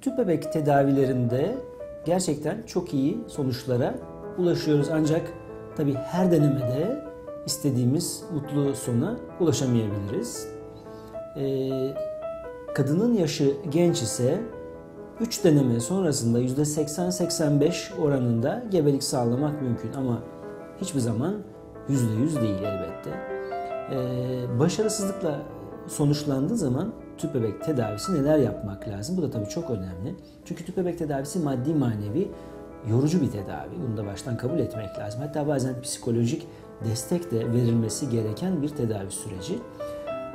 Tüp bebek tedavilerinde gerçekten çok iyi sonuçlara ulaşıyoruz ancak tabi her denemede istediğimiz mutlu sona ulaşamayabiliriz. Ee, kadının yaşı genç ise 3 deneme sonrasında %80-85 oranında gebelik sağlamak mümkün ama hiçbir zaman %100 değil elbette. Ee, başarısızlıkla sonuçlandığı zaman tüp bebek tedavisi neler yapmak lazım? Bu da tabii çok önemli. Çünkü tüp bebek tedavisi maddi manevi yorucu bir tedavi. Bunu da baştan kabul etmek lazım. Hatta bazen psikolojik destek de verilmesi gereken bir tedavi süreci.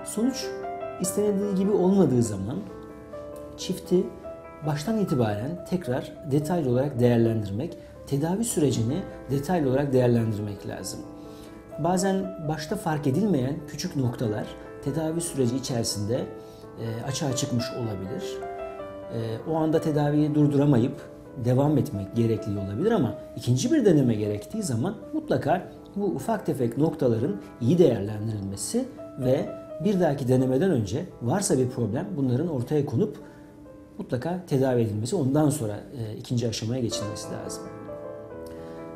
Sonuç istenildiği gibi olmadığı zaman çifti baştan itibaren tekrar detaylı olarak değerlendirmek, tedavi sürecini detaylı olarak değerlendirmek lazım. Bazen başta fark edilmeyen küçük noktalar tedavi süreci içerisinde e, açığa çıkmış olabilir. E, o anda tedaviyi durduramayıp devam etmek gerekli olabilir ama ikinci bir deneme gerektiği zaman mutlaka bu ufak tefek noktaların iyi değerlendirilmesi ve bir dahaki denemeden önce varsa bir problem bunların ortaya konup mutlaka tedavi edilmesi ondan sonra e, ikinci aşamaya geçilmesi lazım.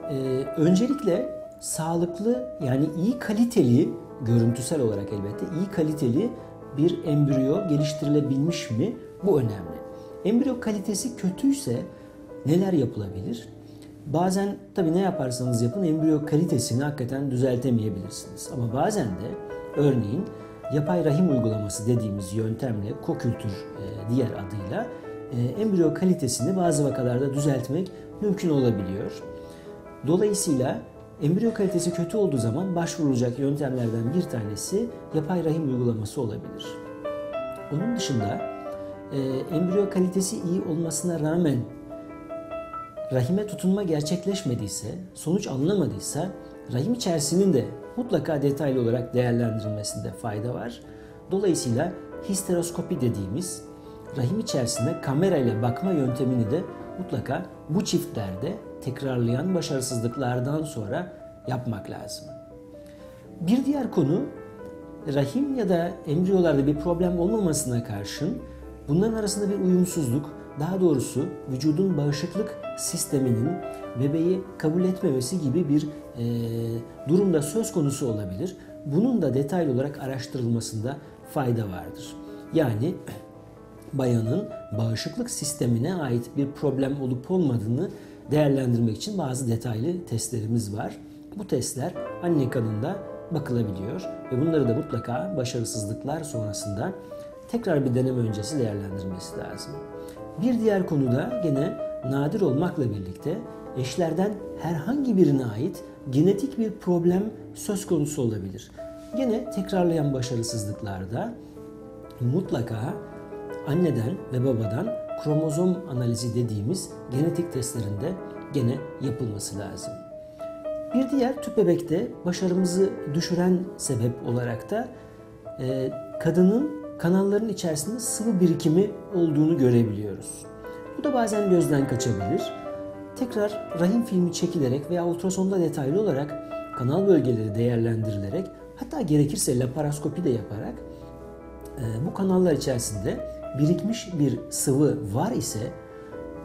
E, öncelikle sağlıklı yani iyi kaliteli görüntüsel olarak elbette iyi kaliteli bir embriyo geliştirilebilmiş mi? Bu önemli. Embriyo kalitesi kötüyse neler yapılabilir? Bazen tabii ne yaparsanız yapın embriyo kalitesini hakikaten düzeltemeyebilirsiniz. Ama bazen de örneğin yapay rahim uygulaması dediğimiz yöntemle kokültür e, diğer adıyla e, embriyo kalitesini bazı vakalarda düzeltmek mümkün olabiliyor. Dolayısıyla embriyo kalitesi kötü olduğu zaman başvurulacak yöntemlerden bir tanesi yapay rahim uygulaması olabilir. Onun dışında e, embriyo kalitesi iyi olmasına rağmen rahime tutunma gerçekleşmediyse, sonuç alınamadıysa rahim içerisinin de mutlaka detaylı olarak değerlendirilmesinde fayda var. Dolayısıyla histeroskopi dediğimiz rahim içerisinde kamera ile bakma yöntemini de mutlaka bu çiftlerde tekrarlayan başarısızlıklardan sonra yapmak lazım. Bir diğer konu rahim ya da embriyolarda bir problem olmamasına karşın bunların arasında bir uyumsuzluk, daha doğrusu vücudun bağışıklık sisteminin bebeği kabul etmemesi gibi bir e, durumda söz konusu olabilir. Bunun da detaylı olarak araştırılmasında fayda vardır. Yani bayanın bağışıklık sistemine ait bir problem olup olmadığını değerlendirmek için bazı detaylı testlerimiz var. Bu testler anne kanında bakılabiliyor ve bunları da mutlaka başarısızlıklar sonrasında tekrar bir deneme öncesi değerlendirmesi lazım. Bir diğer konuda gene nadir olmakla birlikte eşlerden herhangi birine ait genetik bir problem söz konusu olabilir. Gene tekrarlayan başarısızlıklarda mutlaka anneden ve babadan kromozom analizi dediğimiz genetik testlerinde gene yapılması lazım. Bir diğer tüp bebekte başarımızı düşüren sebep olarak da e, kadının kanalların içerisinde sıvı birikimi olduğunu görebiliyoruz. Bu da bazen gözden kaçabilir. Tekrar rahim filmi çekilerek veya ultrasonda detaylı olarak kanal bölgeleri değerlendirilerek hatta gerekirse laparoskopi de yaparak e, bu kanallar içerisinde birikmiş bir sıvı var ise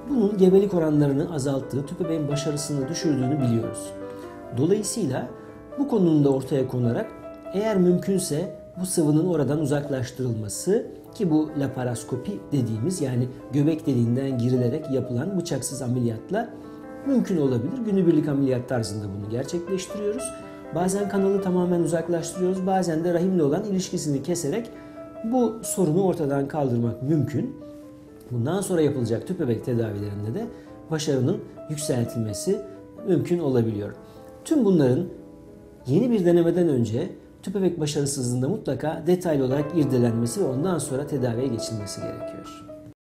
bunun gebelik oranlarını azalttığı, tüp bebeğin başarısını düşürdüğünü biliyoruz. Dolayısıyla bu konunun da ortaya konarak eğer mümkünse bu sıvının oradan uzaklaştırılması ki bu laparoskopi dediğimiz yani göbek deliğinden girilerek yapılan bıçaksız ameliyatla mümkün olabilir. Günübirlik ameliyat tarzında bunu gerçekleştiriyoruz. Bazen kanalı tamamen uzaklaştırıyoruz. Bazen de rahimle olan ilişkisini keserek bu sorunu ortadan kaldırmak mümkün. Bundan sonra yapılacak tüp bebek tedavilerinde de başarının yükseltilmesi mümkün olabiliyor. Tüm bunların yeni bir denemeden önce tüp bebek başarısızlığında mutlaka detaylı olarak irdelenmesi ve ondan sonra tedaviye geçilmesi gerekiyor.